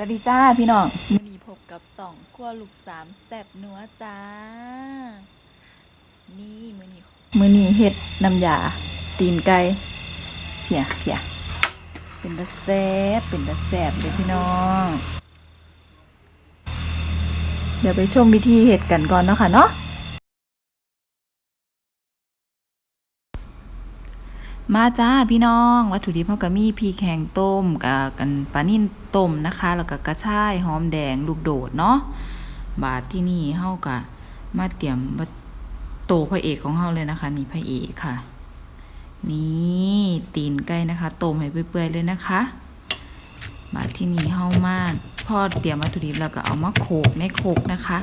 สวัสดีจ้าพี่น้องมือนี้พบกับสองขั้วลูกสามแซบนัวจ้า นี่มือนี้มือนี้เฮ็ดน้ำยาตีนไก่เพียเพียเป็นตะแซบเป็นตะแซบเลยพี่น้อง เดี๋ยวไปชมวิธีเฮ็ดกันก่อนเนาะค่ะเนาะ มาจ้าพี่น้อง วัตถุดิบเฮาก็มีพริกแห้งต้มกับกันปลานิ่นต้มนะคะ แล้วก็กระชายหอมแดงลูกโดดเนาะบาดที่นี่เฮาก็มาเตรียมวัตโตพระเอกของเราเลยนะคะ นี่พระเอกค่ะ นี่ตีนไก่นะคะต้มให้เปื่อยๆเลยนะคะมาที่นี่เฮามาพ่อเตรียมวัตถุดิบแล้วก็เอามาโขกในโขกนะคะ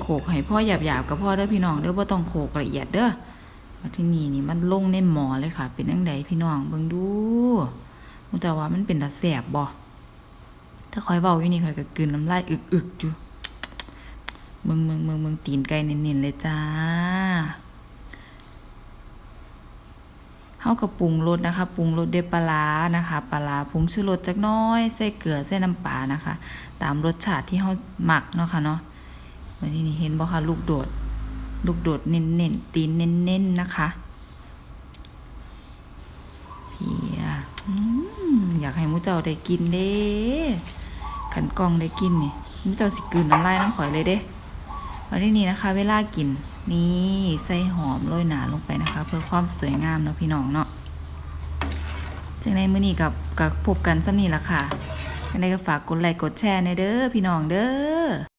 โขกให้พ่อหยาบๆกับพ่อเด้อพี่น้องเด้อว่าต้องโขกละเอียดเด้อ ที่นี่นี่มันลงในหมอเลยค่ะ เป็นจังไดพี่น้องเบิ่งดูมันแต่ว่ามันเป็นตาแสบบ่ถ้าคอยเว้าอยู่นี่คอยก็กลืนน้ำลายอึกๆอยู่มึงมึงมึงมึงตีนไก่เน้นๆเลยจ้าเฮากับปรุงรสนะคะปรุงรสด้วยปลานะคะปลาผงชูรสจักน้อยใส่เกลือใส่น้ำปลานะคะ ตามรสชาติที่เฮาหมักเนาะค่ะเนาะวันนี้นี่เห็นบ่คะลูกโดด ลูกโดดเน้นๆ ตีนเน้นๆ นะคะเพียอืมอยากให้มูเจ้าได้กินเด้ขันกล้องได้กินนี่มูเจ้าสิกืนน้ำลายน้ำข่อยเลยเด้วันนี้นี่นะคะ เวลากินนี่ใส่หอมโรยหนาลงไปนะคะ เพื่อความสวยงามเนาะพี่น้องเนาะจังในมื้อนี้กับกับพบกันซ้ำนี่ละค่ะจังในก็ฝากกดไลค์กดแชร์ในเด้อพี่น้องเด้อ